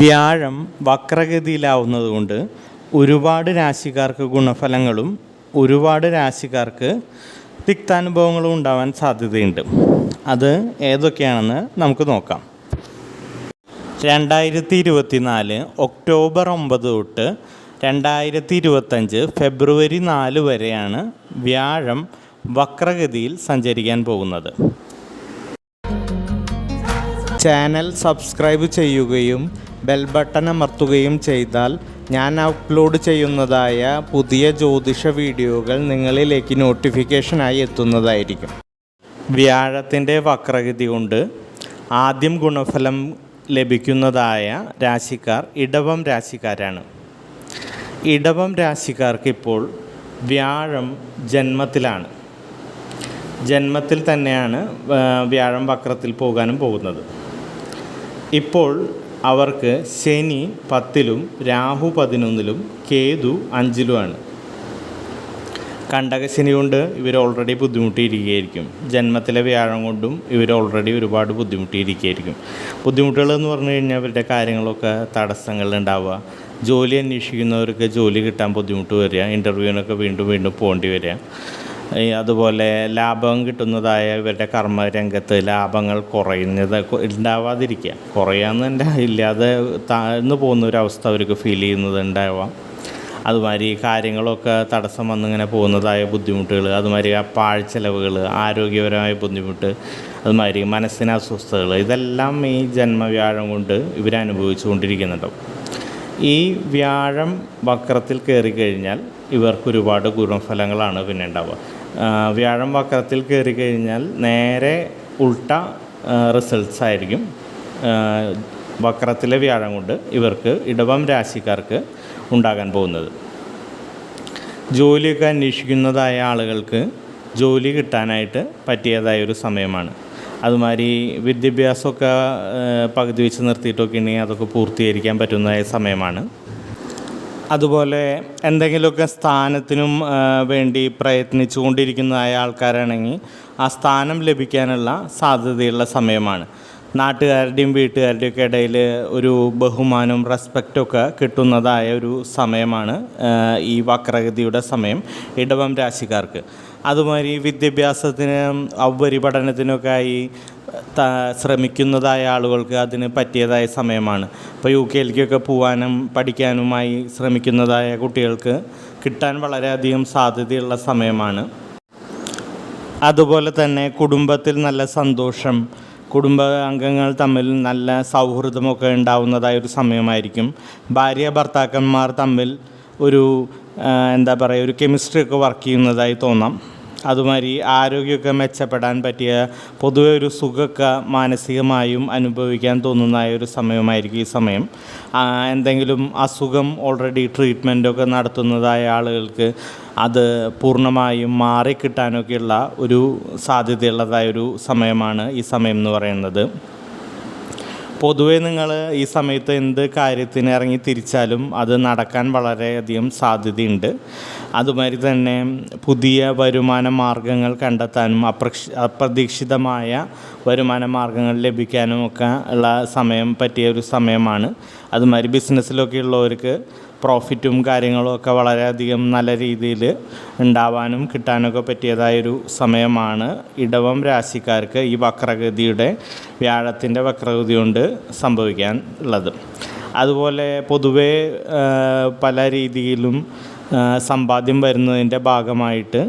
വ്യാഴം വക്രഗതിയിലാവുന്നത് കൊണ്ട് ഒരുപാട് രാശിക്കാർക്ക് ഗുണഫലങ്ങളും ഒരുപാട് രാശിക്കാർക്ക് തിക്താനുഭവങ്ങളും ഉണ്ടാവാൻ സാധ്യതയുണ്ട്. അത് ഏതൊക്കെയാണെന്ന് നമുക്ക് നോക്കാം. രണ്ടായിരത്തി ഇരുപത്തിനാല് ഒക്ടോബർ ഒമ്പത് തൊട്ട് രണ്ടായിരത്തി ഇരുപത്തഞ്ച് ഫെബ്രുവരി നാല് വരെയാണ് വ്യാഴം വക്രഗതിയിൽ സഞ്ചരിക്കാൻ പോകുന്നത്. ചാനൽ സബ്സ്ക്രൈബ് ചെയ്യുകയും ബെൽ ബട്ടൺ അമർത്തുകയും ചെയ്താൽ ഞാൻ അപ്ലോഡ് ചെയ്യുന്നതായ പുതിയ ജ്യോതിഷ വീഡിയോകൾ നിങ്ങളിലേക്ക് നോട്ടിഫിക്കേഷനായി എത്തുന്നതായിരിക്കും. വ്യാഴത്തിന്റെ വക്രഗതി കൊണ്ട് ആദ്യം ഗുണഫലം ലഭിക്കുന്നതായ രാശിക്കാർ ഇടവം രാശിക്കാരാണ്. ഇടവം രാശിക്കാർക്കിപ്പോൾ വ്യാഴം ജന്മത്തിലാണ്. ജന്മത്തിൽ തന്നെയാണ് വ്യാഴം വക്രത്തിൽ പോകാനും പോകുന്നത്. ഇപ്പോൾ അവർക്ക് ശനി പത്തിലും രാഹു പതിനൊന്നിലും കേതു അഞ്ചിലുമാണ്. കണ്ടകശനി കൊണ്ട് ഇവർ ഓൾറെഡി ബുദ്ധിമുട്ടിയിരിക്കുകയായിരിക്കും. ജന്മത്തിലെ വ്യാഴം കൊണ്ടും ഇവർ ഓൾറെഡി ഒരുപാട് ബുദ്ധിമുട്ടിയിരിക്കുകയായിരിക്കും. ബുദ്ധിമുട്ടുകൾ എന്ന് പറഞ്ഞു കഴിഞ്ഞാൽ അവരുടെ കാര്യങ്ങളൊക്കെ തടസ്സങ്ങൾ ഉണ്ടാവുക ജോലി അന്വേഷിക്കുന്നവർക്ക് ജോലി കിട്ടാൻ ബുദ്ധിമുട്ട് വരിക. ഇന്റർവ്യൂവിനൊക്കെ വീണ്ടും വീണ്ടും പോകേണ്ടി വരിക. അതുപോലെ ലാഭം കിട്ടുന്നതായ ഇവരുടെ കർമ്മരംഗത്ത് ലാഭങ്ങൾ കുറയുന്നത് ഉണ്ടാവാതിരിക്കുക കുറയാന്ന് തന്നെ ഇല്ലാതെ താഴ്ന്നു പോകുന്ന ഒരു അവസ്ഥ അവർക്ക് ഫീൽ ചെയ്യുന്നത് ഉണ്ടാവാം അതുമാതിരി കാര്യങ്ങളൊക്കെ തടസ്സം വന്നിങ്ങനെ പോകുന്നതായ ബുദ്ധിമുട്ടുകൾ അതുമാതിരി ആ പാഴ്ചെലവുകൾ ആരോഗ്യപരമായ ബുദ്ധിമുട്ട് അതുമാതിരി മനസ്സിന് അസ്വസ്ഥതകൾ ഇതെല്ലാം ഈ ജന്മവ്യാഴം കൊണ്ട് ഇവർ അനുഭവിച്ചുകൊണ്ടിരിക്കുന്നുണ്ടാവും ഈ വ്യാഴം വക്രത്തിൽ കയറി കഴിഞ്ഞാൽ ഇവർക്ക് ഒരുപാട് ഗുണഫലങ്ങളാണ് പിന്നെ ഉണ്ടാവുക വ്യാഴം വക്രത്തിൽ കയറി കഴിഞ്ഞാൽ നേരെ ഉൾട്ട റിസൾട്ട്സ് ആയിരിക്കും. വക്രത്തിലെ വ്യാഴം കൊണ്ട് ഇവർക്ക് ഇടവം രാശിക്കാർക്ക് ഉണ്ടാകാൻ പോകുന്നത്. ജോലിയൊക്കെ അന്വേഷിക്കുന്നതായ ആളുകൾക്ക് ജോലി കിട്ടാനായിട്ട് പറ്റിയതായ ഒരു സമയമാണ്. അതുമാതിരി വിദ്യാഭ്യാസമൊക്കെ പകുതി വെച്ച് നിർത്തിയിട്ടൊക്കെ ഉണ്ടെങ്കിൽ അതൊക്കെ പൂർത്തീകരിക്കാൻ പറ്റുന്നതായ സമയമാണ്. അതുപോലെ എന്തെങ്കിലുമൊക്കെ സ്ഥാനത്തിനും വേണ്ടി പ്രയത്നിച്ചു കൊണ്ടിരിക്കുന്നതായ ആൾക്കാരാണെങ്കിൽ ആ സ്ഥാനം ലഭിക്കാനുള്ള സാധ്യതയുള്ള സമയമാണ്. നാട്ടുകാരുടെയും വീട്ടുകാരുടെയും ഒക്കെ ഇടയിൽ ഒരു ബഹുമാനവും റെസ്പെക്റ്റൊക്കെ കിട്ടുന്നതായ ഒരു സമയമാണ് ഈ വക്രഗതിയുടെ സമയം ഇടവം രാശിക്കാർക്ക്. അതുമാതിരി വിദ്യാഭ്യാസത്തിനും ഉപരിപഠനത്തിനൊക്കെ ആയി ശ്രമിക്കുന്നതായ ആളുകൾക്ക് അതിന് പറ്റിയതായ സമയമാണ്. ഇപ്പോൾ യു കെയിലേക്കൊക്കെ പോകാനും പഠിക്കാനുമായി ശ്രമിക്കുന്നതായ കുട്ടികൾക്ക് കിട്ടാൻ വളരെയധികം സാധ്യതയുള്ള സമയമാണ്. അതുപോലെ തന്നെ കുടുംബത്തിൽ നല്ല സന്തോഷം കുടുംബ അംഗങ്ങൾ തമ്മിൽ നല്ല സൗഹൃദമൊക്കെ ഉണ്ടാവുന്നതായ ഒരു സമയമായിരിക്കും. ഭാര്യ ഭർത്താക്കന്മാർ തമ്മിൽ ഒരു എന്താ പറയുക ഒരു കെമിസ്ട്രി ഒക്കെ വർക്ക് ചെയ്യുന്നതായി തോന്നാം. അതുമാതിരി ആരോഗ്യമൊക്കെ മെച്ചപ്പെടാൻ പറ്റിയ പൊതുവെ ഒരു സുഖമൊക്കെ മാനസികമായും അനുഭവിക്കാൻ തോന്നുന്നതായ ഒരു സമയമായിരിക്കും ഈ സമയം. എന്തെങ്കിലും അസുഖം ഓൾറെഡി ട്രീറ്റ്മെന്റൊക്കെ നടത്തുന്നതായ ആളുകൾക്ക് അത് പൂർണമായും മാറിക്കിട്ടാനൊക്കെയുള്ള ഒരു സാധ്യതയുള്ളതായ ഒരു സമയമാണ് ഈ സമയം എന്ന് പറയുന്നത്. പൊതുവേ നിങ്ങൾ ഈ സമയത്ത് എന്ത് കാര്യത്തിന് ഇറങ്ങി തിരിച്ചാലും അത് നടക്കാൻ വളരെയധികം സാധ്യതയുണ്ട്. അതുമാതിരി തന്നെ പുതിയ വരുമാന മാർഗങ്ങൾ കണ്ടെത്താനും അപ്രക്ഷ അപ്രതീക്ഷിതമായ വരുമാന മാർഗങ്ങൾ ലഭിക്കാനും ഒക്കെ ഉള്ള സമയം പറ്റിയ ഒരു സമയമാണ്. അതുമാതിരി ബിസിനസ്സിലൊക്കെ ഉള്ളവർക്ക് പ്രോഫിറ്റും കാര്യങ്ങളും ഒക്കെ വളരെയധികം നല്ല രീതിയിൽ ഉണ്ടാവാനും കിട്ടാനൊക്കെ പറ്റിയതായൊരു സമയമാണ്. ഇടവം രാശിക്കാർക്ക് ഈ വക്രഗതിയുടെ വ്യാഴത്തിന്റെ വക്രഗതി കൊണ്ട് സംഭവിക്കാൻ ഉള്ളത്. അതുപോലെ പൊതുവേ പല രീതിയിലും സമ്പാദ്യം വരുന്നതിന്റെ ഭാഗമായിട്ട്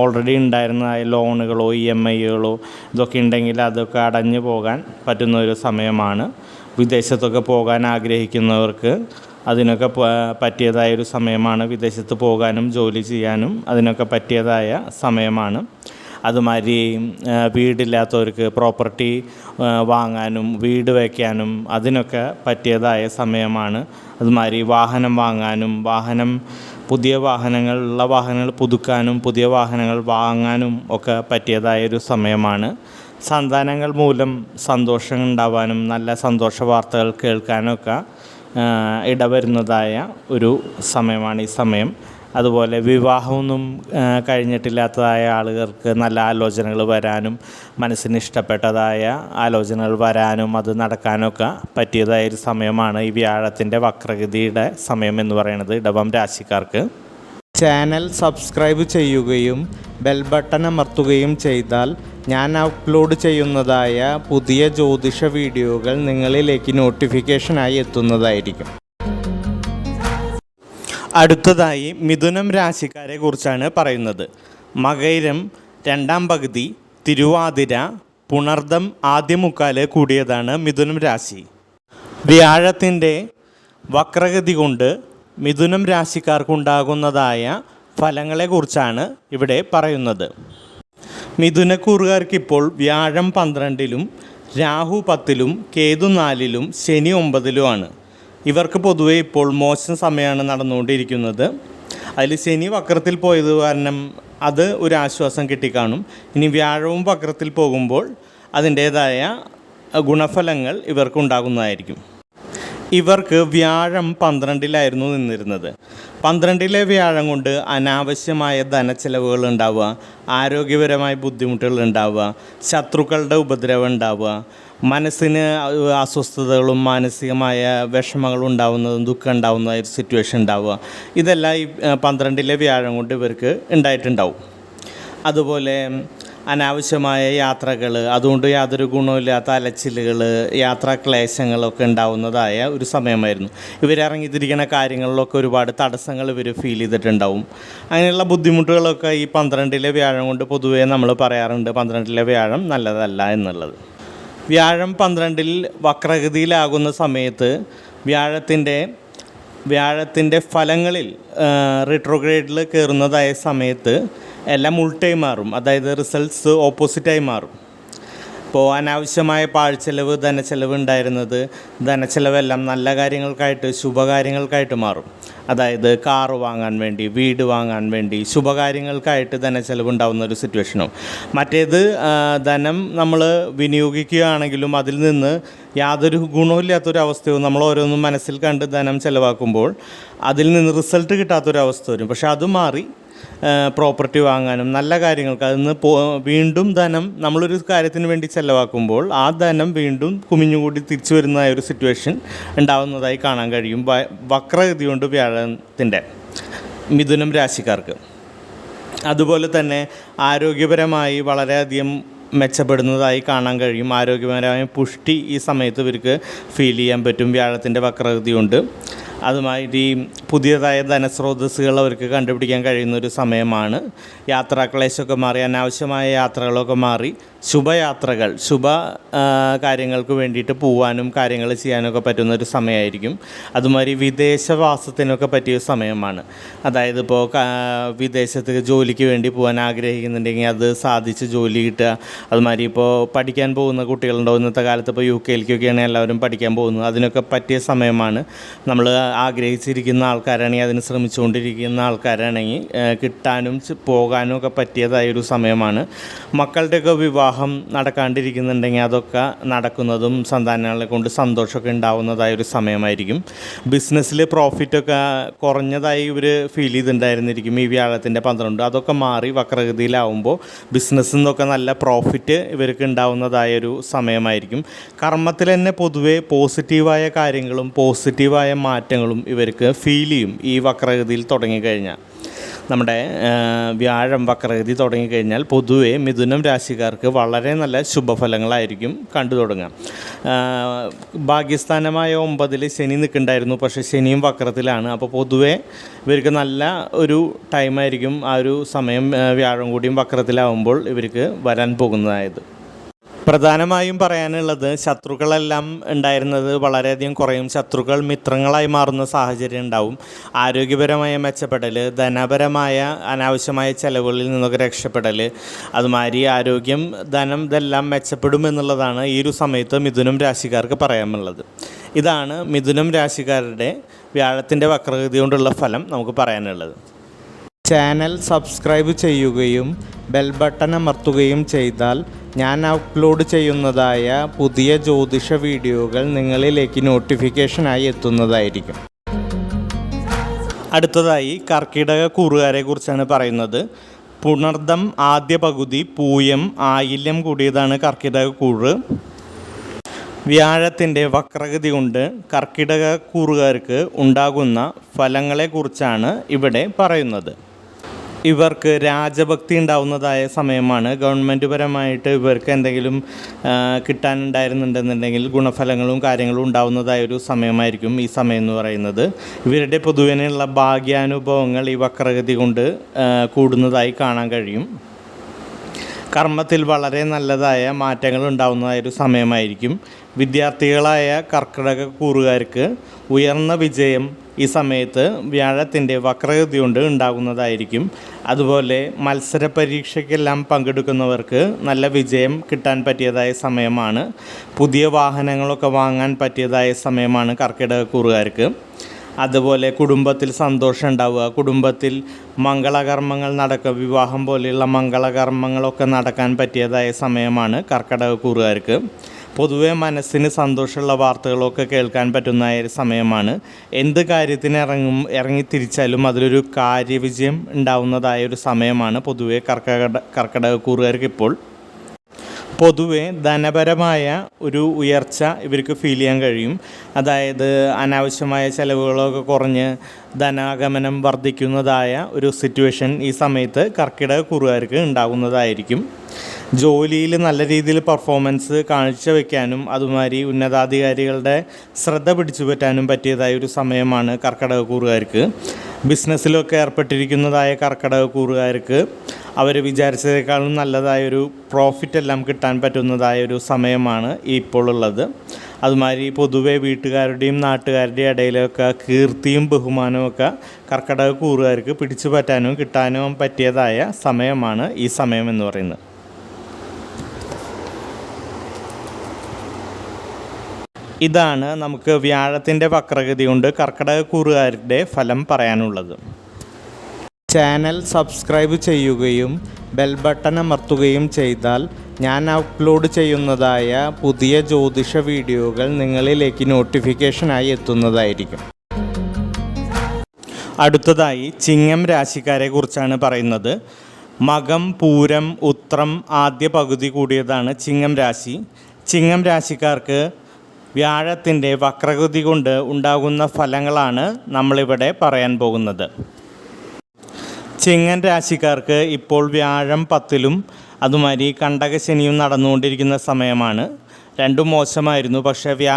ഓൾറെഡി ഉണ്ടായിരുന്ന ലോണുകളോ ഇ എം ഐകളോ ഇതൊക്കെ ഉണ്ടെങ്കിൽ അതൊക്കെ അടഞ്ഞു പോകാൻ പറ്റുന്ന ഒരു സമയമാണ്. വിദേശത്തൊക്കെ പോകാൻ ആഗ്രഹിക്കുന്നവർക്ക് അതിനൊക്കെ പറ്റിയതായ ഒരു സമയമാണ് വിദേശത്ത് പോകാനും ജോലി ചെയ്യാനും അതിനൊക്കെ പറ്റിയതായ സമയമാണ്. അതുമാതിരി വീടില്ലാത്തവർക്ക് പ്രോപ്പർട്ടി വാങ്ങാനും വീട് വയ്ക്കാനും അതിനൊക്കെ പറ്റിയതായ സമയമാണ്. അതുമാതിരി വാഹനം വാങ്ങാനും വാഹനം പുതിയ വാഹനങ്ങളുള്ള വാഹനങ്ങൾ പുതുക്കാനും പുതിയ വാഹനങ്ങൾ വാങ്ങാനും ഒക്കെ പറ്റിയതായ ഒരു സമയമാണ്. സന്താനങ്ങൾ മൂലം സന്തോഷം ഉണ്ടാവാനും നല്ല സന്തോഷ വാർത്തകൾ കേൾക്കാനൊക്കെ ഇടവരുന്നതായ ഒരു സമയമാണ് ഈ സമയം. അതുപോലെ വിവാഹമൊന്നും കഴിഞ്ഞിട്ടില്ലാത്തതായ ആളുകൾക്ക് നല്ല ആലോചനകൾ വരാനും മനസ്സിന് ഇഷ്ടപ്പെട്ടതായ ആലോചനകൾ വരാനും അത് നടക്കാനൊക്കെ പറ്റിയതായ ഒരു സമയമാണ് ഈ വ്യാഴത്തിന്റെ വക്രഗതിയുടെ സമയം എന്ന് പറയുന്നത് ഇടവം രാശിക്കാർക്ക്. ചാനൽ സബ്സ്ക്രൈബ് ചെയ്യുകയും ബെൽ ബട്ടൺ അമർത്തുകയും ചെയ്താൽ ഞാൻ അപ്ലോഡ് ചെയ്യുന്നതായ പുതിയ ജ്യോതിഷ വീഡിയോകൾ നിങ്ങളിലേക്ക് നോട്ടിഫിക്കേഷനായി എത്തുന്നതായിരിക്കും. അടുത്തതായി മിഥുനം രാശിക്കാരെ കുറിച്ചാണ് പറയുന്നത്. മകൈരം രണ്ടാം പകുതി തിരുവാതിര പുണർദം ആദ്യ മുക്കാൽ കൂടിയതാണ് മിഥുനം രാശി. വ്യാഴത്തിന്റെ വക്രഗതി കൊണ്ട് മിഥുനം രാശിക്കാർക്കുണ്ടാകുന്നതായ ഫലങ്ങളെക്കുറിച്ചാണ് ഇവിടെ പറയുന്നത്. മിഥുനക്കൂറുകാർക്ക് ഇപ്പോൾ വ്യാഴം പന്ത്രണ്ടിലും രാഹു പത്തിലും കേതു നാലിലും ശനി ഒമ്പതിലുമാണ്. ഇവർക്ക് പൊതുവെ ഇപ്പോൾ മോശം സമയമാണ് നടന്നുകൊണ്ടിരിക്കുന്നത്. അതിൽ ശനി വക്രത്തിൽ പോയത് കാരണം അത് ഒരു ആശ്വാസം കിട്ടിക്കാണും. ഇനി വ്യാഴവും വക്രത്തിൽ പോകുമ്പോൾ അതിന്റേതായ ഗുണഫലങ്ങൾ ഇവർക്കുണ്ടാകുന്നതായിരിക്കും. ഇവർക്ക് വ്യാഴം പന്ത്രണ്ടിലായിരുന്നു നിന്നിരുന്നത്. പന്ത്രണ്ടിലെ വ്യാഴം കൊണ്ട് അനാവശ്യമായ ധനച്ചെലവുകൾ ഉണ്ടാവുക ആരോഗ്യപരമായ ബുദ്ധിമുട്ടുകൾ ഉണ്ടാവുക ശത്രുക്കളുടെ ഉപദ്രവം ഉണ്ടാവുക മനസ്സിന് അസ്വസ്ഥതകളും മാനസികമായ വിഷമങ്ങളും ഉണ്ടാവുന്നതും ദുഃഖം ഉണ്ടാവുന്ന ഒരു സിറ്റുവേഷൻ ഉണ്ടാവുക. ഇതെല്ലാം ഈ പന്ത്രണ്ടിലെ വ്യാഴം കൊണ്ട് ഇവർക്ക് ഉണ്ടായിട്ടുണ്ടാവും. അതുപോലെ അനാവശ്യമായ യാത്രകൾ അതുകൊണ്ട് യാതൊരു ഗുണമില്ലാത്ത അലച്ചിലുകൾ യാത്രാ ക്ലേശങ്ങളൊക്കെ ഉണ്ടാവുന്നതായ ഒരു സമയമായിരുന്നു. ഇവരിറങ്ങിത്തിരിക്കുന്ന കാര്യങ്ങളിലൊക്കെ ഒരുപാട് തടസ്സങ്ങൾ ഇവർ ഫീൽ ചെയ്തിട്ടുണ്ടാവും. അങ്ങനെയുള്ള ബുദ്ധിമുട്ടുകളൊക്കെ ഈ പന്ത്രണ്ടിലെ വ്യാഴം കൊണ്ട് പൊതുവേ നമ്മൾ പറയാറുണ്ട് പന്ത്രണ്ടിലെ വ്യാഴം നല്ലതല്ല എന്നുള്ളത്. വ്യാഴം പന്ത്രണ്ടിൽ വക്രഗതിയിലാകുന്ന സമയത്ത് വ്യാഴത്തിന്റെ വ്യാഴത്തിന്റെ ഫലങ്ങളിൽ റിട്രോഗ്രേഡിൽ കയറുന്നതായ സമയത്ത് എല്ലാം ഉൾട്ടായി മാറും. അതായത് റിസൾട്ട്സ് ഓപ്പോസിറ്റായി മാറും. ഇപ്പോൾ അനാവശ്യമായ പാഴ്ചെലവ് ധനച്ചെലവ് ഉണ്ടായിരുന്നത് ധനച്ചെലവെല്ലാം നല്ല കാര്യങ്ങൾക്കായിട്ട് ശുഭകാര്യങ്ങൾക്കായിട്ട് മാറും. അതായത് കാറ് വാങ്ങാൻ വേണ്ടി വീട് വാങ്ങാൻ വേണ്ടി ശുഭകാര്യങ്ങൾക്കായിട്ട് ധനച്ചെലവ് ഉണ്ടാകുന്ന ഒരു സിറ്റുവേഷനും മറ്റേത് ധനം നമ്മൾ വിനിയോഗിക്കുകയാണെങ്കിലും അതിൽ നിന്ന് യാതൊരു ഗുണമില്ലാത്തൊരവസ്ഥയും നമ്മൾ ഓരോന്നും മനസ്സിൽ കണ്ട് ധനം ചിലവാക്കുമ്പോൾ അതിൽ നിന്ന് റിസൾട്ട് കിട്ടാത്തൊരവസ്ഥ വരും. പക്ഷേ അത് മാറി പ്രോപ്പർട്ടി വാങ്ങാനും നല്ല കാര്യങ്ങൾക്ക് അതിൽ നിന്ന് പോ വീണ്ടും ധനം നമ്മളൊരു കാര്യത്തിന് വേണ്ടി ചെലവാക്കുമ്പോൾ ആ ധനം വീണ്ടും കുമിഞ്ഞുകൂടി തിരിച്ചു വരുന്നതായ ഒരു സിറ്റുവേഷൻ ഉണ്ടാവുന്നതായി കാണാൻ കഴിയും. വക്രഗതി കൊണ്ട് വ്യാഴത്തിന്റെ മിഥുനം രാശിക്കാർക്ക്. അതുപോലെ തന്നെ ആരോഗ്യപരമായി വളരെയധികം മെച്ചപ്പെടുന്നതായി കാണാൻ കഴിയും. ആരോഗ്യപരമായ പുഷ്ടി ഈ സമയത്ത് ഇവർക്ക് ഫീൽ ചെയ്യാൻ പറ്റും. വ്യാഴത്തിന്റെ വക്രഗതി കൊണ്ട്. അതുമായിട്ട് ഈ പുതിയതായ ധനസ്രോതസ്സുകൾ അവർക്ക് കണ്ടുപിടിക്കാൻ കഴിയുന്ന ഒരു സമയമാണ്. യാത്രാക്ലേശമൊക്കെ മാറി അനാവശ്യമായ യാത്രകളൊക്കെ മാറി ശുഭയാത്രകൾ ശുഭ കാര്യങ്ങൾക്ക് വേണ്ടിയിട്ട് പോവാനും കാര്യങ്ങൾ ചെയ്യാനൊക്കെ പറ്റുന്ന ഒരു സമയമായിരിക്കും. അതുമാതിരി വിദേശവാസത്തിനൊക്കെ പറ്റിയ സമയമാണ്. അതായത് ഇപ്പോൾ വിദേശത്ത് ജോലിക്ക് വേണ്ടി പോകാൻ ആഗ്രഹിക്കുന്നുണ്ടെങ്കിൽ അത് സാധിച്ച് ജോലി കിട്ടുക. അതുമാതിരി ഇപ്പോൾ പഠിക്കാൻ പോകുന്ന കുട്ടികളുണ്ടോ? ഇന്നത്തെ കാലത്ത് ഇപ്പോൾ യു കെയിലേക്കൊക്കെയാണ് എല്ലാവരും പഠിക്കാൻ പോകുന്നത്. അതിനൊക്കെ പറ്റിയ സമയമാണ്. നമ്മൾ ആഗ്രഹിച്ചിരിക്കുന്ന ആൾക്കാരാണെങ്കിൽ അതിന് ശ്രമിച്ചുകൊണ്ടിരിക്കുന്ന ആൾക്കാരാണെങ്കിൽ കിട്ടാനും പോകാനും ഒക്കെ പറ്റിയതായ ഒരു സമയമാണ്. മക്കളുടെയൊക്കെ വിവാഹം നടക്കാണ്ടിരിക്കുന്നുണ്ടെങ്കിൽ അതൊക്കെ നടക്കുന്നതും സന്താനങ്ങളെ കൊണ്ട് സന്തോഷമൊക്കെ ഉണ്ടാവുന്നതായ ഒരു സമയമായിരിക്കും. ബിസിനസ്സിൽ പ്രോഫിറ്റൊക്കെ കുറഞ്ഞതായി ഇവർ ഫീൽ ചെയ്തിട്ടുണ്ടായിരുന്നിരിക്കും ഈ വ്യാഴത്തിന്റെ പന്ത്രണ്ട്. അതൊക്കെ മാറി വക്രഗതിയിലാവുമ്പോൾ ബിസിനസ്സിൽ നിന്നൊക്കെ നല്ല പ്രോഫിറ്റ് ഇവർക്ക് ഉണ്ടാവുന്നതായൊരു സമയമായിരിക്കും. കർമ്മത്തിൽ തന്നെ പൊതുവേ പോസിറ്റീവായ കാര്യങ്ങളും പോസിറ്റീവായ മാറ്റങ്ങളും ഇവർക്ക് ഫീൽ ചെയ്യും ഈ വക്രഗതിയിൽ തുടങ്ങിക്കഴിഞ്ഞാൽ നമ്മുടെ വ്യാഴം വക്രഗതി തുടങ്ങിക്കഴിഞ്ഞാൽ പൊതുവേ മിഥുനം രാശിക്കാർക്ക് വളരെ നല്ല ശുഭഫലങ്ങളായിരിക്കും കണ്ടു തുടങ്ങാം. ഭാഗ്യസ്ഥാനമായ ഒമ്പതിൽ ശനി നിൽക്കുന്നുണ്ടായിരുന്നു പക്ഷേ ശനിയും വക്രത്തിലാണ്. അപ്പോൾ പൊതുവേ ഇവർക്ക് നല്ല ഒരു ടൈമായിരിക്കും ആ ഒരു സമയം വ്യാഴം കൂടിയും വക്രത്തിലാവുമ്പോൾ ഇവർക്ക് വരാൻ പോകുന്നതായത്. പ്രധാനമായും പറയാനുള്ളത് ശത്രുക്കളെല്ലാം ഉണ്ടായിരുന്നത് വളരെയധികം കുറയും. ശത്രുക്കൾ മിത്രങ്ങളായി മാറുന്ന സാഹചര്യം ഉണ്ടാവും. ആരോഗ്യപരമായ മെച്ചപ്പെടൽ ധനപരമായ അനാവശ്യമായ ചെലവുകളിൽ നിന്നൊക്കെ രക്ഷപ്പെടൽ അതുമാതിരി ആരോഗ്യം ധനം ഇതെല്ലാം മെച്ചപ്പെടുമെന്നുള്ളതാണ് ഈ ഒരു സമയത്ത് മിഥുനം രാശിക്കാർക്ക് പറയാനുള്ളത്. ഇതാണ് മിഥുനം രാശിക്കാരുടെ വ്യാഴത്തിന്റെ വക്രഗതി കൊണ്ടുള്ള ഫലം നമുക്ക് പറയാനുള്ളത്. ചാനൽ സബ്സ്ക്രൈബ് ചെയ്യുകയും ബെൽ ബട്ടൺ അമർത്തുകയും ചെയ്താൽ ഞാൻ അപ്ലോഡ് ചെയ്യുന്നതായ പുതിയ ജ്യോതിഷ വീഡിയോകൾ നിങ്ങളിലേക്ക് നോട്ടിഫിക്കേഷനായി എത്തുന്നതായിരിക്കും. അടുത്തതായി കർക്കിടക കൂറുകാരെ കുറിച്ചാണ് പറയുന്നത്. പുണർദം ആദ്യ പകുതി പൂയം ആയില്യം കൂടിയതാണ് കർക്കിടക കൂറ്. വ്യാഴത്തിന്റെ വക്രഗതി കൊണ്ട് കർക്കിടക കൂറുകാർക്ക് ഉണ്ടാകുന്ന ഫലങ്ങളെക്കുറിച്ചാണ് ഇവിടെ പറയുന്നത്. ഇവർക്ക് രാജഭക്തി ഉണ്ടാവുന്നതായ സമയമാണ്. ഗവൺമെന്റ് പരമായിട്ട് ഇവർക്ക് എന്തെങ്കിലും കിട്ടാനുണ്ടായിരുന്നുണ്ടെന്നുണ്ടെങ്കിൽ ഗുണഫലങ്ങളും കാര്യങ്ങളും ഉണ്ടാവുന്നതായ ഒരു സമയമായിരിക്കും ഈ സമയം എന്ന് പറയുന്നത്. ഇവരുടെ പൊതുവിനുള്ള ഭാഗ്യാനുഭവങ്ങൾ ഈ വക്രഗതി കൊണ്ട് കൂടുന്നതായി കാണാൻ കഴിയും. കർമ്മത്തിൽ വളരെ നല്ലതായ മാറ്റങ്ങൾ ഉണ്ടാവുന്നതായ ഒരു സമയമായിരിക്കും. വിദ്യാർത്ഥികളായ കർക്കിടക കൂറുകാർക്ക് ഉയർന്ന വിജയം ഈ സമയത്ത് വ്യാഴത്തിന്റെ വക്രഗതി കൊണ്ട് ഉണ്ടാകുന്നതായിരിക്കും. അതുപോലെ മത്സര പരീക്ഷയ്ക്കെല്ലാം പങ്കെടുക്കുന്നവർക്ക് നല്ല വിജയം കിട്ടാൻ പറ്റിയതായ സമയമാണ്. പുതിയ വാഹനങ്ങളൊക്കെ വാങ്ങാൻ പറ്റിയതായ സമയമാണ് കർക്കിടക കൂറുകാർക്ക്. അതുപോലെ കുടുംബത്തിൽ സന്തോഷം ഉണ്ടാവുക കുടുംബത്തിൽ മംഗളകർമ്മങ്ങൾ നടക്കുക വിവാഹം പോലെയുള്ള മംഗളകർമ്മങ്ങളൊക്കെ നടക്കാൻ പറ്റിയതായ സമയമാണ് കർക്കിടക കൂറുകാർക്ക്. പൊതുവെ മനസ്സിന് സന്തോഷമുള്ള വാർത്തകളൊക്കെ കേൾക്കാൻ പറ്റുന്ന ഒരു സമയമാണ്. എന്ത് കാര്യത്തിന് ഇറങ്ങും ഇറങ്ങി തിരിച്ചാലും അതിലൊരു കാര്യവിജയം ഉണ്ടാവുന്നതായ ഒരു സമയമാണ് പൊതുവെ കർക്കട കൂറുകാർക്ക് ഇപ്പോൾ. പൊതുവെ ധനപരമായ ഒരു ഉയർച്ച ഇവർക്ക് ഫീൽ ചെയ്യാൻ കഴിയും. അതായത് അനാവശ്യമായ ചിലവുകളൊക്കെ കുറഞ്ഞ് ധനാഗമനം വർദ്ധിക്കുന്നതായ ഒരു സിറ്റുവേഷൻ ഈ സമയത്ത് കർക്കിടക കുറുകാർക്ക് ഉണ്ടാകുന്നതായിരിക്കും. ജോലിയിൽ നല്ല രീതിയിൽ പെർഫോമൻസ് കാഴ്ചവെക്കാനും അതുമാതിരി ഉന്നതാധികാരികളുടെ ശ്രദ്ധ പിടിച്ചു പറ്റാനും പറ്റിയതായ ഒരു സമയമാണ് കർക്കിടക കൂറുകാർക്ക്. ബിസിനസ്സിലൊക്കെ ഏർപ്പെട്ടിരിക്കുന്നതായ കർക്കിടക കൂറുകാർക്ക് അവർ വിചാരിച്ചതിനേക്കാളും നല്ലതായൊരു പ്രോഫിറ്റ് എല്ലാം കിട്ടാൻ പറ്റുന്നതായ ഒരു സമയമാണ് ഇപ്പോൾ ഉള്ളത് അതുമാതിരി പൊതുവെ വീട്ടുകാരുടെയും നാട്ടുകാരുടെയും ഇടയിലൊക്കെ കീർത്തിയും ബഹുമാനവും ഒക്കെ കർക്കിടക കൂറുകാർക്ക് പിടിച്ചു പറ്റാനും കിട്ടാനും പറ്റിയതായ സമയമാണ് ഈ സമയം എന്ന് പറയുന്നത്. ഇതാണ് നമുക്ക് വ്യാഴത്തിന്റെ വക്രഗതി കൊണ്ട് കർക്കിടക കൂറുകാരുടെ ഫലം പറയാനുള്ളത്. ചാനൽ സബ്സ്ക്രൈബ് ചെയ്യുകയും ബെൽ ബട്ടൺ അമർത്തുകയും ചെയ്താൽ ഞാൻ അപ്ലോഡ് ചെയ്യുന്നതായ പുതിയ ജ്യോതിഷ വീഡിയോകൾ നിങ്ങളിലേക്ക് നോട്ടിഫിക്കേഷനായി എത്തുന്നതായിരിക്കും. അടുത്തതായി ചിങ്ങം രാശിക്കാരെ കുറിച്ചാണ് പറയുന്നത്. മകം പൂരം ഉത്രം ആദ്യ പകുതി കൂടിയതാണ് ചിങ്ങം രാശി. ചിങ്ങം രാശിക്കാർക്ക് വ്യാഴത്തിന്റെ വക്രഗതി കൊണ്ട് ഉണ്ടാകുന്ന ഫലങ്ങളാണ് നമ്മളിവിടെ പറയാൻ പോകുന്നത്. ചിങ്ങൻ രാശിക്കാർക്ക് ഇപ്പോൾ വ്യാഴം പത്തിലും അതുമാതിരി കണ്ടകശനിയും നടന്നുകൊണ്ടിരിക്കുന്ന സമയമാണ്. രണ്ടും മോശമായിരുന്നു. പക്ഷേ വ്യാ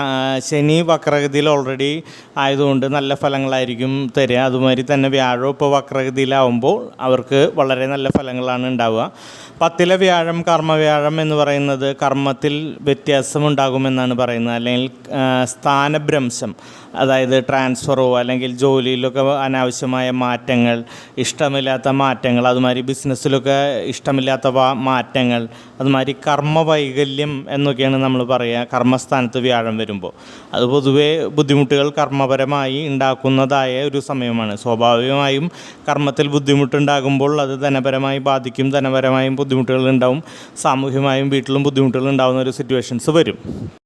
ശനി വക്രഗതിയിൽ ഓൾറെഡി ആയതുകൊണ്ട് നല്ല ഫലങ്ങളായിരിക്കും തരിക. അതുമാതിരി തന്നെ വ്യാഴം ഇപ്പോൾ വക്രഗതിയിലാവുമ്പോൾ അവർക്ക് വളരെ നല്ല ഫലങ്ങളാണ് ഉണ്ടാവുക. പത്തിലെ വ്യാഴം കർമ്മവ്യാഴം എന്ന് പറയുന്നത് കർമ്മത്തിൽ വ്യത്യാസമുണ്ടാകുമെന്നാണ് പറയുന്നത്. അല്ലെങ്കിൽ സ്ഥാനഭ്രംശം. അതായത് ട്രാൻസ്ഫറോ അല്ലെങ്കിൽ ജോലിയിലൊക്കെ അനാവശ്യമായ മാറ്റങ്ങൾ ഇഷ്ടമില്ലാത്ത മാറ്റങ്ങൾ അതുമാതിരി ബിസിനസ്സിലൊക്കെ ഇഷ്ടമില്ലാത്ത മാറ്റങ്ങൾ അതുമാതിരി കർമ്മ വൈകല്യം എന്നൊക്കെയാണ് നമ്മൾ പറയുക. കർമ്മസ്ഥാനത്ത് വ്യാഴം വരുമ്പോൾ. അത് പൊതുവേ ബുദ്ധിമുട്ടുകൾ കർമ്മപരമായി ഉണ്ടാക്കുന്നതായ ഒരു സമയമാണ്. സ്വാഭാവികമായും കർമ്മത്തിൽ ബുദ്ധിമുട്ടുണ്ടാകുമ്പോൾ അത് ധനപരമായി ബാധിക്കും ധനപരമായും ബുദ്ധിമുട്ടുകൾ ഉണ്ടാവും സാമൂഹ്യമായും വീട്ടിലും ബുദ്ധിമുട്ടുകൾ ഉണ്ടാകുന്ന ഒരു സിറ്റുവേഷൻസ് വരും.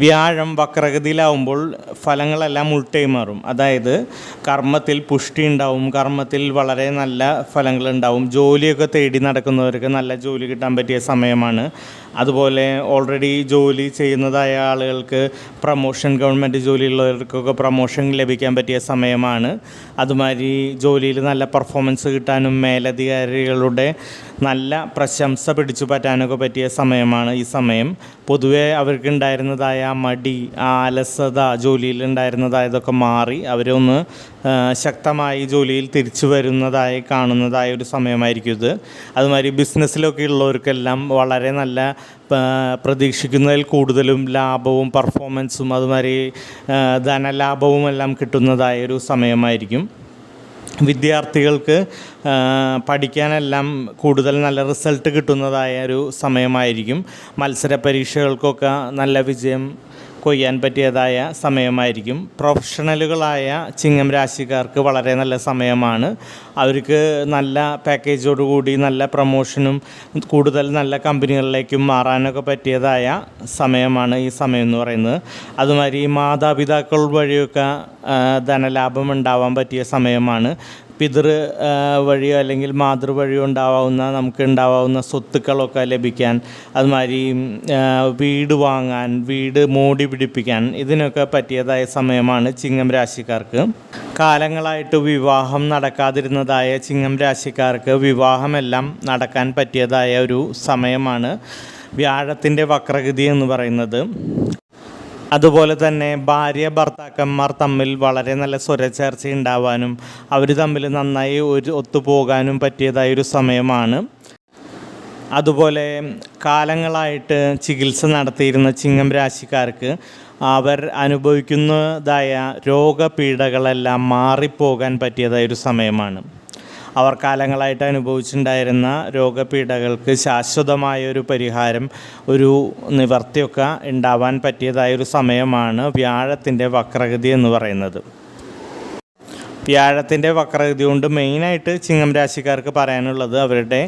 വ്യാഴം വക്രഗതിയിലാവുമ്പോൾ ഫലങ്ങളെല്ലാം ഉൾട്ടേ മാറും അതായത് കർമ്മത്തിൽ പുഷ്ടി ഉണ്ടാവും കർമ്മത്തിൽ വളരെ നല്ല ഫലങ്ങളുണ്ടാവും ജോലിയൊക്കെ തേടി നടക്കുന്നവർക്ക് നല്ല ജോലി കിട്ടാൻ പറ്റിയ സമയമാണ്. അതുപോലെ ഓൾറെഡി ജോലി ചെയ്യുന്നതായ ആളുകൾക്ക് പ്രമോഷൻ ഗവൺമെന്റ് ജോലിയുള്ളവർക്കൊക്കെ പ്രമോഷൻ ലഭിക്കാൻ പറ്റിയ സമയമാണ്. അതുമാതിരി ജോലിയിൽ നല്ല പെർഫോമൻസ് കിട്ടാനും മേലധികാരികളുടെ നല്ല പ്രശംസ പിടിച്ചു പറ്റാനൊക്കെ പറ്റിയ സമയമാണ് ഈ സമയം. പൊതുവേ അവർക്ക് ഉണ്ടായിരുന്നതായ ആ മടി ആ അലസത ജോലിയിൽ ഉണ്ടായിരുന്നതായതൊക്കെ മാറി. അവരൊന്ന് ശക്തമായി ജോലിയിൽ തിരിച്ചു വരുന്നതായി കാണുന്നതായ ഒരു സമയമായിരിക്കും ഇത്. അതുമാതിരി ബിസിനസ്സിലൊക്കെ ഉള്ളവർക്കെല്ലാം വളരെ നല്ല പ്രതീക്ഷിക്കുന്നതിൽ കൂടുതലും ലാഭവും പെർഫോമൻസും അതുമാതിരി ധനലാഭവും എല്ലാം കിട്ടുന്നതായ ഒരു സമയമായിരിക്കും. വിദ്യാർത്ഥികൾക്ക് പഠിക്കാനെല്ലാം കൂടുതൽ നല്ല റിസൾട്ട് കിട്ടുന്നതായ ഒരു സമയമായിരിക്കും. മത്സര പരീക്ഷകൾക്കൊക്കെ നല്ല വിജയം കൊയ്യാൻ പറ്റിയതായ സമയമായിരിക്കും. പ്രൊഫഷണലുകളായ ചിങ്ങം രാശിക്കാർക്ക് വളരെ നല്ല സമയമാണ്. അവർക്ക് നല്ല പാക്കേജോടുകൂടി നല്ല പ്രൊമോഷനും കൂടുതൽ നല്ല കമ്പനികളിലേക്കും മാറാനൊക്കെ പറ്റിയതായ സമയമാണ് ഈ സമയം എന്ന് പറയുന്നത്. അതുമാതിരി മാതാപിതാക്കൾ വഴിയൊക്കെ ധനലാഭം ഉണ്ടാവാൻ പറ്റിയ സമയമാണ്. പിതൃ വഴിയോ അല്ലെങ്കിൽ മാതൃ വഴിയോ ഉണ്ടാവാവുന്ന നമുക്ക് ഉണ്ടാവാവുന്ന സ്വത്തുക്കളൊക്കെ ലഭിക്കാൻ അതുമാതിരി വീട് വാങ്ങാൻ വീട് മോടി പിടിപ്പിക്കാൻ ഇതിനൊക്കെ പറ്റിയതായ സമയമാണ് ചിങ്ങം രാശിക്കാർക്ക്. കാലങ്ങളായിട്ട് വിവാഹം നടക്കാതിരുന്നതായ ചിങ്ങം രാശിക്കാർക്ക് വിവാഹമെല്ലാം നടക്കാൻ പറ്റിയതായ ഒരു സമയമാണ് വ്യാഴത്തിന്റെ വക്രഗതി എന്ന് പറയുന്നത്. അതുപോലെ തന്നെ ഭാര്യ ഭർത്താക്കന്മാർ തമ്മിൽ വളരെ നല്ല സ്വരച്ചേർച്ച ഉണ്ടാവാനും അവർ തമ്മിൽ നന്നായി ഒരു ഒത്തുപോകാനും പറ്റിയതായ ഒരു സമയമാണ്. അതുപോലെ കാലങ്ങളായിട്ട് ചികിത്സ നടത്തിയിരുന്ന ചിങ്ങം രാശിക്കാർക്ക് അവർ അനുഭവിക്കുന്നതായ രോഗപീഠകളെല്ലാം മാറിപ്പോകാൻ പറ്റിയതായൊരു സമയമാണ്. അവർ കാലങ്ങളായിട്ട് അനുഭവിച്ചിട്ടുണ്ടായിരുന്ന രോഗപീഠകൾക്ക് ശാശ്വതമായ ഒരു പരിഹാരം ഒരു നിവർത്തിയൊക്കെ ഉണ്ടാവാൻ പറ്റിയതായ ഒരു സമയമാണ് വ്യാഴത്തിന്റെ വക്രഗതി എന്ന് പറയുന്നത്. വ്യാഴത്തിന്റെ വക്രഗതി കൊണ്ട് മെയിനായിട്ട് ചിങ്ങം രാശിക്കാർക്ക് പറയാനുള്ളത് അവരുടെ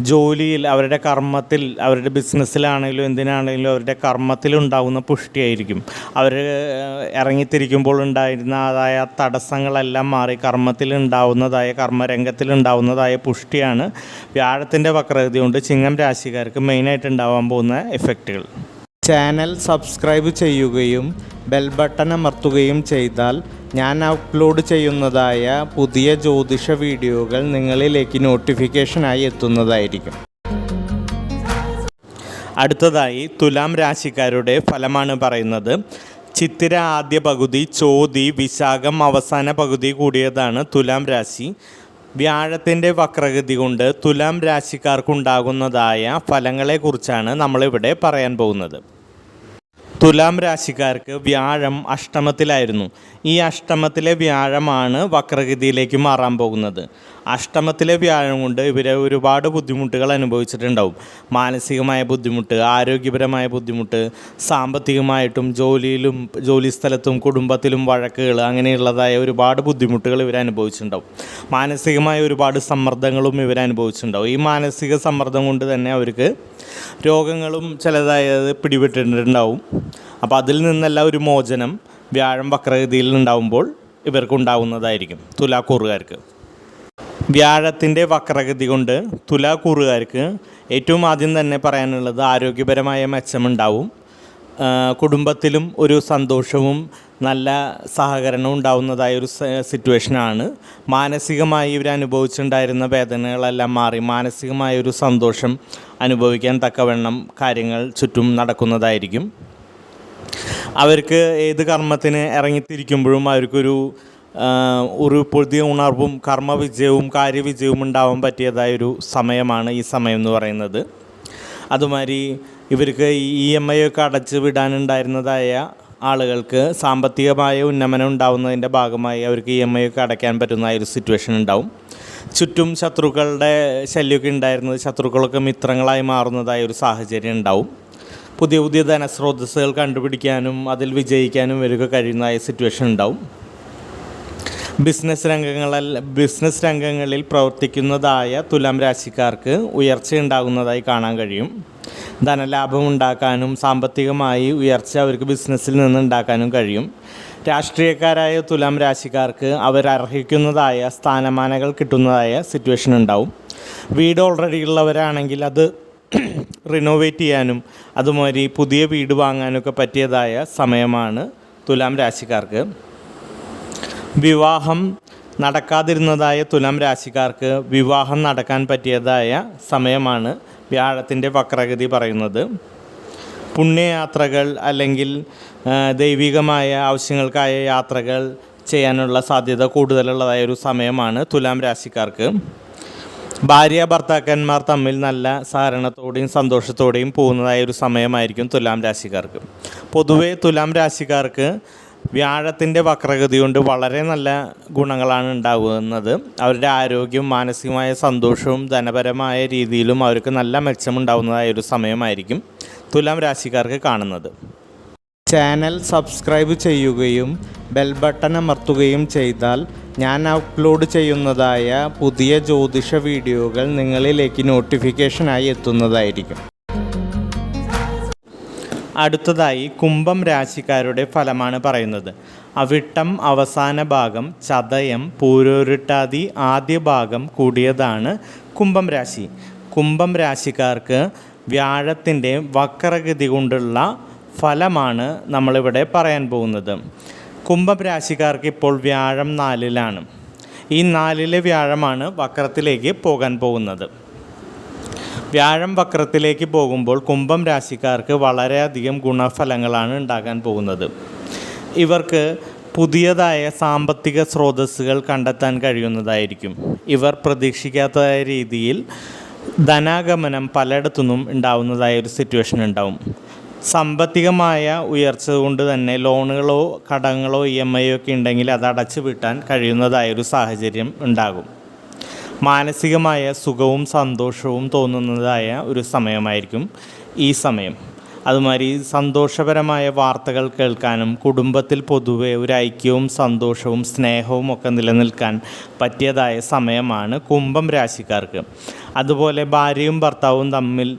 ജോലിയിൽ അവരുടെ കർമ്മത്തിൽ അവരുടെ ബിസിനസ്സിലാണെങ്കിലും എന്തിനാണെങ്കിലും അവരുടെ കർമ്മത്തിലുണ്ടാകുന്ന പുഷ്ടിയായിരിക്കും. അവർ ഇറങ്ങിത്തിരിക്കുമ്പോൾ ഉണ്ടായിരുന്നതായ തടസ്സങ്ങളെല്ലാം മാറി കർമ്മത്തിലുണ്ടാവുന്നതായ കർമ്മരംഗത്തിലുണ്ടാവുന്നതായ പുഷ്ടിയാണ് വ്യാഴത്തിന്റെ വക്രഗതി കൊണ്ട് ചിങ്ങം രാശിക്കാർക്ക് മെയിനായിട്ട് ഉണ്ടാവാൻ പോകുന്ന എഫക്റ്റുകൾ. ചാനൽ സബ്സ്ക്രൈബ് ചെയ്യുകയും ബെൽ ബട്ടൺ അമർത്തുകയും ചെയ്താൽ ഞാൻ അപ്ലോഡ് ചെയ്യുന്നതായ പുതിയ ജ്യോതിഷ വീഡിയോകൾ നിങ്ങളിലേക്ക് നോട്ടിഫിക്കേഷനായി എത്തുന്നതായിരിക്കും. അടുത്തതായി തുലാം രാശിക്കാരുടെ ഫലമാണ് പറയുന്നത്. ചിത്തിര ആദ്യ പകുതി ചോതി വിശാഖം അവസാന പകുതി കൂടിയതാണ് തുലാം രാശി. വ്യാഴത്തിന്റെ വക്രഗതി കൊണ്ട് തുലാം രാശിക്കാർക്കുണ്ടാകുന്നതായ ഫലങ്ങളെക്കുറിച്ചാണ് നമ്മളിവിടെ പറയാൻ പോകുന്നത്. തുലാം രാശിക്കാർക്ക് വ്യാഴം അഷ്ടമത്തിലായിരുന്നു. ഈ അഷ്ടമത്തിലെ വ്യാഴമാണ് വക്രഗതിയിലേക്ക് മാറാൻ പോകുന്നത്. അഷ്ടമത്തിലെ വ്യാഴം കൊണ്ട് ഇവരെ ഒരുപാട് ബുദ്ധിമുട്ടുകൾ അനുഭവിച്ചിട്ടുണ്ടാവും. മാനസികമായ ബുദ്ധിമുട്ട് ആരോഗ്യപരമായ ബുദ്ധിമുട്ട് സാമ്പത്തികമായിട്ടും ജോലിയിലും ജോലി സ്ഥലത്തും കുടുംബത്തിലും വഴക്കുകൾ അങ്ങനെയുള്ളതായ ഒരുപാട് ബുദ്ധിമുട്ടുകൾ ഇവർ അനുഭവിച്ചിട്ടുണ്ടാവും. മാനസികമായ ഒരുപാട് സമ്മർദ്ദങ്ങളും ഇവർ അനുഭവിച്ചിട്ടുണ്ടാവും. ഈ മാനസിക സമ്മർദ്ദം കൊണ്ട് തന്നെ അവർക്ക് രോഗങ്ങളും ചിലതായത് പിടിപെട്ടിട്ടുണ്ടാവും. അപ്പോൾ അതിൽ നിന്നെല്ലാം ഒരു മോചനം വ്യാഴം വക്രഗതിയിൽ ഉണ്ടാവുമ്പോൾ ഇവർക്കുണ്ടാവുന്നതായിരിക്കും തുലാക്കൂറുകാർക്ക്. വ്യാഴത്തിന്റെ വക്രഗതി കൊണ്ട് തുലാക്കൂറുകാർക്ക് ഏറ്റവും ആദ്യം തന്നെ പറയാനുള്ളത് ആരോഗ്യപരമായ മെച്ചമുണ്ടാവും. കുടുംബത്തിലും ഒരു സന്തോഷവും നല്ല സഹകരണവും ഉണ്ടാവുന്നതായ ഒരു സിറ്റുവേഷനാണ്. മാനസികമായി ഇവർ അനുഭവിച്ചിട്ടുണ്ടായിരുന്ന വേദനകളെല്ലാം മാറി മാനസികമായ ഒരു സന്തോഷം അനുഭവിക്കാൻ തക്കവണ്ണം കാര്യങ്ങൾ ചുറ്റും നടക്കുന്നതായിരിക്കും. അവർക്ക് ഏത് കർമ്മത്തിന് ഇറങ്ങിത്തിരിക്കുമ്പോഴും അവർക്കൊരു ഒരു പുതിയ ഉണർവും കർമ്മവിജയവും കാര്യവിജയവും ഉണ്ടാവാൻ പറ്റിയതായൊരു സമയമാണ് ഈ സമയം എന്ന് പറയുന്നത്. അതുമാതിരി ഇവർക്ക് ഇ എം ഐ ഒക്കെ അടച്ച് വിടാനുണ്ടായിരുന്നതായ ആളുകൾക്ക് സാമ്പത്തികമായ ഉന്നമനം ഉണ്ടാവുന്നതിന്റെ ഭാഗമായി അവർക്ക് ഇ എം ഐ ഒക്കെ അടയ്ക്കാൻ പറ്റുന്ന ഒരു സിറ്റുവേഷൻ ഉണ്ടാവും. ചുറ്റും ശത്രുക്കളുടെ ശല്യമൊക്കെ ഉണ്ടായിരുന്നത് ശത്രുക്കളൊക്കെ മിത്രങ്ങളായി മാറുന്നതായ ഒരു സാഹചര്യം ഉണ്ടാവും. പുതിയ പുതിയ ധനസ്രോതസ്സുകൾ കണ്ടുപിടിക്കാനും അതിൽ വിജയിക്കാനും ഇവർക്ക് കഴിയുന്നതായ സിറ്റുവേഷൻ ഉണ്ടാവും. ബിസിനസ് രംഗങ്ങളിൽ ബിസിനസ് രംഗങ്ങളിൽ പ്രവർത്തിക്കുന്നതായ തുലാം രാശിക്കാർക്ക് ഉയർച്ച ഉണ്ടാകുന്നതായി കാണാൻ കഴിയും. ധനലാഭം ഉണ്ടാക്കാനും സാമ്പത്തികമായി ഉയർച്ച അവർക്ക് ബിസിനസ്സിൽ നിന്ന് ഉണ്ടാക്കാനും കഴിയും. രാഷ്ട്രീയക്കാരായ തുലാം രാശിക്കാർക്ക് അവർ അർഹിക്കുന്നതായ സ്ഥാനമാനങ്ങൾ കിട്ടുന്നതായ സിറ്റുവേഷൻ ഉണ്ടാവും. വീട് ഓൾറെഡി ഉള്ളവരാണെങ്കിൽ അത് റിനോവേറ്റ് ചെയ്യാനും അതുമാതിരി പുതിയ വീട് വാങ്ങാനൊക്കെ പറ്റിയതായ സമയമാണ് തുലാം രാശിക്കാർക്ക്. വിവാഹം നടക്കാതിരുന്നതായ തുലാം രാശിക്കാർക്ക് വിവാഹം നടക്കാൻ പറ്റിയതായ സമയമാണ് വ്യാഴത്തിന്റെ വക്രഗതി പറയുന്നത്. പുണ്യയാത്രകൾ അല്ലെങ്കിൽ ദൈവികമായ ആവശ്യങ്ങൾക്കായ യാത്രകൾ ചെയ്യാനുള്ള സാധ്യത കൂടുതലുള്ളതായ ഒരു സമയമാണ് തുലാം രാശിക്കാർക്ക്. ഭാര്യ ഭർത്താക്കന്മാർ തമ്മിൽ നല്ല സഹകരണത്തോടെയും സന്തോഷത്തോടെയും പോകുന്നതായ ഒരു സമയമായിരിക്കും തുലാം രാശിക്കാർക്ക്. പൊതുവേ തുലാം രാശിക്കാർക്ക് വ്യാഴത്തിന്റെ വക്രഗതി കൊണ്ട് വളരെ നല്ല ഗുണങ്ങളാണ് ഉണ്ടാകുന്നത്. അവരുടെ ആരോഗ്യവും മാനസികമായ സന്തോഷവും ധനപരമായ രീതിയിലും അവർക്ക് നല്ല മെച്ചമുണ്ടാകുന്നതായ ഒരു സമയമായിരിക്കും തുലാം രാശിക്കാർക്ക് കാണുന്നത്. ചാനൽ സബ്സ്ക്രൈബ് ചെയ്യുകയും ബെൽ ബട്ടൺ അമർത്തുകയും ചെയ്താൽ ഞാൻ അപ്ലോഡ് ചെയ്യുന്നതായ പുതിയ ജ്യോതിഷ വീഡിയോകൾ നിങ്ങളിലേക്ക് നോട്ടിഫിക്കേഷനായി എത്തുന്നതായിരിക്കും. അടുത്തതായി കുംഭം രാശിക്കാരുടെ ഫലമാണ് പറയുന്നത്. അവിട്ടം അവസാന ഭാഗം ചതയം പൂരോരുട്ടാതി ആദ്യ ഭാഗം കൂടിയതാണ് കുംഭം രാശി. കുംഭം രാശിക്കാർക്ക് വ്യാഴത്തിന്റെ വക്രഗതി കൊണ്ടുള്ള ഫലമാണ് നമ്മളിവിടെ പറയാൻ പോകുന്നത്. കുംഭം രാശിക്കാർക്ക് ഇപ്പോൾ വ്യാഴം നാലിലാണ്. ഈ നാലിലെ വ്യാഴമാണ് വക്രത്തിലേക്ക് പോകാൻ പോകുന്നത്. വ്യാഴം വക്രത്തിലേക്ക് പോകുമ്പോൾ കുംഭം രാശിക്കാർക്ക് വളരെയധികം ഗുണഫലങ്ങളാണ് ഉണ്ടാകാൻ പോകുന്നത്. ഇവർക്ക് പുതിയതായ സാമ്പത്തിക സ്രോതസ്സുകൾ കണ്ടെത്താൻ കഴിയുന്നതായിരിക്കും. ഇവർ പ്രതീക്ഷിക്കാത്ത രീതിയിൽ ധനാഗമനം പലയിടത്തുനിന്നും ഉണ്ടാവുന്നതായ ഒരു സിറ്റുവേഷൻ ഉണ്ടാവും. സാമ്പത്തികമായ ഉയർച്ച കൊണ്ട് തന്നെ ലോണുകളോ കടങ്ങളോ ഇ എം ഐ ഒക്കെ ഉണ്ടെങ്കിൽ അത് അടച്ചു വിട്ടാൻ കഴിയുന്നതായൊരു സാഹചര്യം ഉണ്ടാകും. മാനസികമായ സുഖവും സന്തോഷവും തോന്നുന്നതായ ഒരു സമയമായിരിക്കും ഈ സമയം. അതുമാതിരി സന്തോഷപരമായ വാർത്തകൾ കേൾക്കാനും കുടുംബത്തിൽ പൊതുവെ ഒരു ഐക്യവും സന്തോഷവും സ്നേഹവും ഒക്കെ നിലനിൽക്കാൻ പറ്റിയതായ സമയമാണ് കുംഭം രാശിക്കാർക്ക്. അതുപോലെ ഭാര്യയും ഭർത്താവും തമ്മിൽ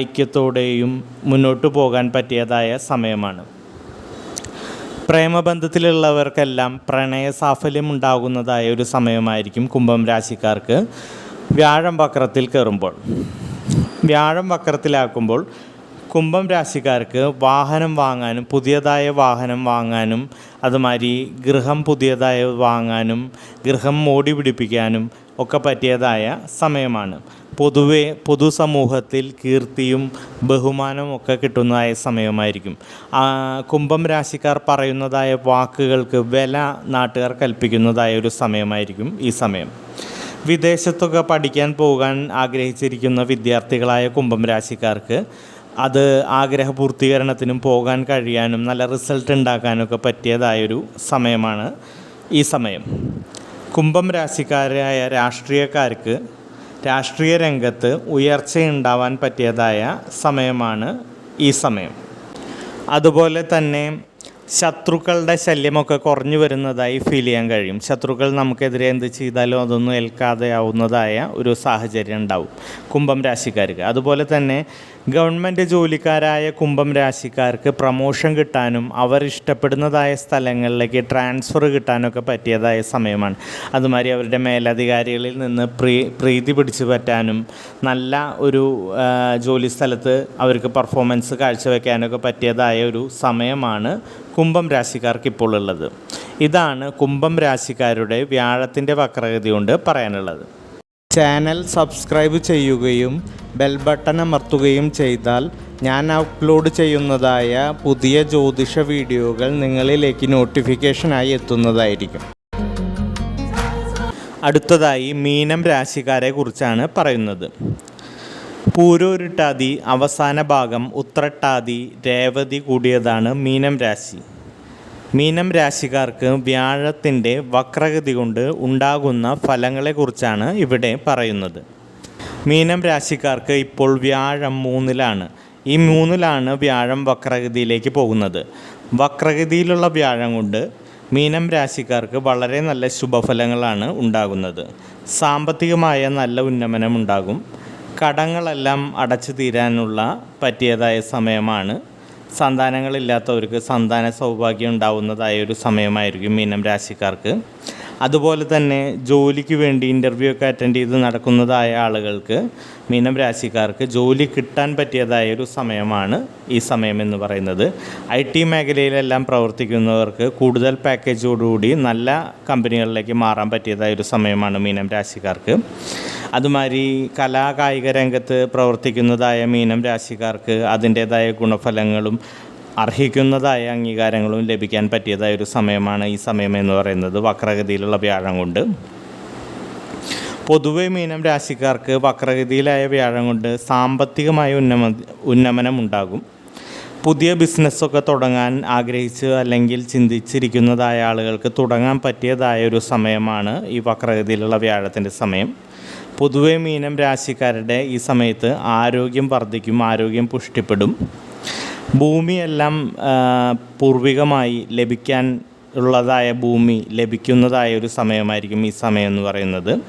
ഐക്യത്തോടെയും മുന്നോട്ട് പോകാൻ പറ്റിയതായ സമയമാണ്. പ്രേമബന്ധത്തിലുള്ളവർക്കെല്ലാം പ്രണയ സാഫല്യം ഉണ്ടാകുന്നതായ ഒരു സമയമായിരിക്കും കുംഭം രാശിക്കാർക്ക് വ്യാഴം വക്രത്തിൽ കയറുമ്പോൾ. വ്യാഴം വക്രത്തിലാക്കുമ്പോൾ കുംഭം രാശിക്കാർക്ക് വാഹനം വാങ്ങാനും പുതിയതായ വാഹനം വാങ്ങാനും അതുമാതിരി ഗൃഹം പുതിയതായ വാങ്ങാനും ഗൃഹം മോടി പിടിപ്പിക്കാനും ഒക്കെ പറ്റിയതായ സമയമാണ്. പൊതുവെ പൊതുസമൂഹത്തിൽ കീർത്തിയും ബഹുമാനവും ഒക്കെ കിട്ടുന്നതായ സമയമായിരിക്കും. കുംഭം രാശിക്കാർ പറയുന്നതായ വാക്കുകൾക്ക് വില നാട്ടുകാർ കൽപ്പിക്കുന്നതായ ഒരു സമയമായിരിക്കും ഈ സമയം. വിദേശത്തൊക്കെ പഠിക്കാൻ പോകാൻ ആഗ്രഹിച്ചിരിക്കുന്ന വിദ്യാർത്ഥികളായ കുംഭം രാശിക്കാർക്ക് അത് ആഗ്രഹപൂർത്തീകരണത്തിനും പോകാൻ കഴിയാനും നല്ല റിസൾട്ട് ഉണ്ടാക്കാനൊക്കെ പറ്റിയതായൊരു സമയമാണ് ഈ സമയം. കുംഭം രാശിക്കാരായ രാഷ്ട്രീയക്കാർക്ക് രാഷ്ട്രീയ രംഗത്ത് ഉയർച്ചയുണ്ടാവാൻ പറ്റിയതായ സമയമാണ് ഈ സമയം. അതുപോലെ തന്നെ ശത്രുക്കളുടെ ശല്യമൊക്കെ കുറഞ്ഞു വരുന്നതായി ഫീൽ ചെയ്യാൻ കഴിയും. ശത്രുക്കൾ നമുക്കെതിരെ എന്ത് ചെയ്താലും അതൊന്നും ഏൽക്കാതെ ആവുന്നതായ ഒരു സാഹചര്യം ഉണ്ടാവും കുംഭം രാശിക്കാർക്ക്. അതുപോലെ തന്നെ ഗവൺമെന്റ് ജോലിക്കാരായ കുംഭം രാശിക്കാർക്ക് പ്രമോഷൻ കിട്ടാനും അവർ ഇഷ്ടപ്പെടുന്നതായ സ്ഥലങ്ങളിലേക്ക് ട്രാൻസ്ഫർ കിട്ടാനൊക്കെ പറ്റിയതായ സമയമാണ്. അതുമാതിരി അവരുടെ മേലധികാരികളിൽ നിന്ന് പ്രീ പ്രീതി പിടിച്ചു പറ്റാനും നല്ല ഒരു ജോലി സ്ഥലത്ത് അവർക്ക് പെർഫോമൻസ് കാഴ്ചവെക്കാനൊക്കെ പറ്റിയതായ ഒരു സമയമാണ് കുംഭം രാശിക്കാർക്ക് ഇപ്പോൾ ഉള്ളത്. ഇതാണ് കുംഭം രാശിക്കാരുടെ വ്യാഴത്തിന്റെ വക്രഗതി കൊണ്ട് പറയാനുള്ളത്. ചാനൽ സബ്സ്ക്രൈബ് ചെയ്യുകയും ബെൽ ബട്ടൺ അമർത്തുകയും ചെയ്താൽ ഞാൻ അപ്ലോഡ് ചെയ്യുന്നതായ പുതിയ ജ്യോതിഷ വീഡിയോകൾ നിങ്ങളിലേക്ക് നോട്ടിഫിക്കേഷനായി എത്തുന്നതായിരിക്കും. അടുത്തതായി മീനം രാശിക്കാരെ കുറിച്ചാണ് പറയുന്നത്. പൂരോരുട്ടാതി അവസാന ഭാഗം ഉത്രട്ടാതി രേവതി കൂടിയതാണ് മീനം രാശി. മീനം രാശിക്കാർക്ക് വ്യാഴത്തിന്റെ വക്രഗതി കൊണ്ട് ഉണ്ടാകുന്ന ഫലങ്ങളെക്കുറിച്ചാണ് ഇവിടെ പറയുന്നത്. മീനം രാശിക്കാർക്ക് ഇപ്പോൾ വ്യാഴം മൂന്നിലാണ്. ഈ മൂന്നിലാണ് വ്യാഴം വക്രഗതിയിലേക്ക് പോകുന്നത്. വക്രഗതിയിലുള്ള വ്യാഴം കൊണ്ട് മീനം രാശിക്കാർക്ക് വളരെ നല്ല ശുഭഫലങ്ങളാണ് ഉണ്ടാകുന്നത്. സാമ്പത്തികമായ നല്ല ഉന്നമനം ഉണ്ടാകും. കടങ്ങളെല്ലാം അടച്ചു തീരാനുള്ള പറ്റിയതായ സമയമാണ് സന്താനങ്ങളില്ലാത്തവർക്ക് സന്താന സൗഭാഗ്യം ഉണ്ടാവുന്നതായ ഒരു സമയമായിരിക്കും മീനം രാശിക്കാർക്ക്. അതുപോലെ തന്നെ ജോലിക്ക് വേണ്ടി ഇന്റർവ്യൂ ഒക്കെ അറ്റൻഡ് ചെയ്ത് നടക്കുന്നതായ ആളുകൾക്ക് മീനം രാശിക്കാർക്ക് ജോലി കിട്ടാൻ പറ്റിയതായ ഒരു സമയമാണ് ഈ സമയം എന്ന് പറയുന്നത്. ഐ ടി മേഖലയിലെല്ലാം പ്രവർത്തിക്കുന്നവർക്ക് കൂടുതൽ പാക്കേജോടുകൂടി നല്ല കമ്പനികളിലേക്ക് മാറാൻ പറ്റിയതായ ഒരു സമയമാണ് മീനം രാശിക്കാർക്ക്. അതുമാതിരി കലാകായിക രംഗത്ത് പ്രവർത്തിക്കുന്നതായ മീനം രാശിക്കാർക്ക് അതിന്റേതായ ഗുണഫലങ്ങളും അർഹിക്കുന്നതായ അംഗീകാരങ്ങളും ലഭിക്കാൻ പറ്റിയതായ ഒരു സമയമാണ് ഈ സമയം എന്ന് പറയുന്നത് വക്രഗതിയിലുള്ള വ്യാഴം കൊണ്ട്. പൊതുവെ മീനം രാശിക്കാർക്ക് വക്രഗതിയിലായ വ്യാഴം കൊണ്ട് സാമ്പത്തികമായ ഉന്നമ ഉന്നമനം ഉണ്ടാകും പുതിയ ബിസിനസ്സൊക്കെ തുടങ്ങാൻ ആഗ്രഹിച്ച് അല്ലെങ്കിൽ ചിന്തിച്ചിരിക്കുന്നതായ ആളുകൾക്ക് തുടങ്ങാൻ പറ്റിയതായ ഒരു സമയമാണ് ഈ വക്രഗതിയിലുള്ള വ്യാഴത്തിന്റെ സമയം. പൊതുവെ മീനം രാശിക്കാരുടെ ഈ സമയത്ത് ആരോഗ്യം വർദ്ധിക്കും ആരോഗ്യം പുഷ്ടിപ്പെടും. ഭൂമിയെല്ലാം പൂർവികമായി ലഭിക്കാൻ ഉള്ളതായ ഭൂമി ലഭിക്കുന്നതായ ഒരു സമയമായിരിക്കും ഈ സമയം എന്ന് പറയുന്നത്.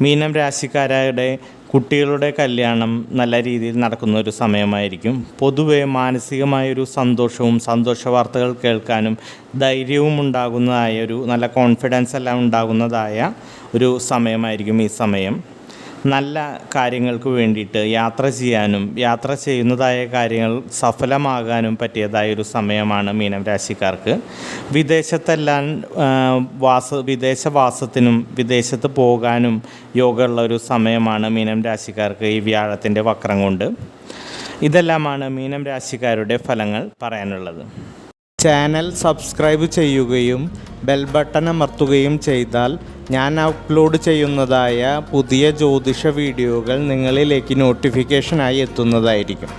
മീനം രാശിക്കാരുടെ കുട്ടികളുടെ കല്യാണം നല്ല രീതിയിൽ നടക്കുന്ന ഒരു സമയമായിരിക്കും. പൊതുവെ മാനസികമായൊരു സന്തോഷവും സന്തോഷ വാർത്തകൾ കേൾക്കാനും ധൈര്യവും ഉണ്ടാകുന്നതായ ഒരു നല്ല കോൺഫിഡൻസ് എല്ലാം ഉണ്ടാകുന്നതായ ഒരു സമയമായിരിക്കും ഈ സമയം. നല്ല കാര്യങ്ങൾക്ക് വേണ്ടിയിട്ട് യാത്ര ചെയ്യാനും യാത്ര ചെയ്യുന്നതായ കാര്യങ്ങൾ സഫലമാകാനും പറ്റിയതായ ഒരു സമയമാണ് മീനം രാശിക്കാർക്ക്. വിദേശത്തെല്ലാം വാസ വിദേശവാസത്തിനും വിദേശത്ത് പോകാനും യോഗമുള്ള ഒരു സമയമാണ് മീനം രാശിക്കാർക്ക് ഈ വ്യാഴത്തിന്റെ വക്രം കൊണ്ട്. ഇതെല്ലാമാണ് മീനം രാശിക്കാരുടെ ഫലങ്ങൾ പറയാനുള്ളത്. ചാനൽ സബ്സ്ക്രൈബ് ചെയ്യുകയും ബെൽ ബട്ടൺ അമർത്തുകയും ചെയ്താൽ ഞാൻ അപ്ലോഡ് ചെയ്യുന്നതായ പുതിയ ജ്യോതിഷ വീഡിയോകൾ നിങ്ങളിലേക്ക് നോട്ടിഫിക്കേഷനായി എത്തുന്നതായിരിക്കും.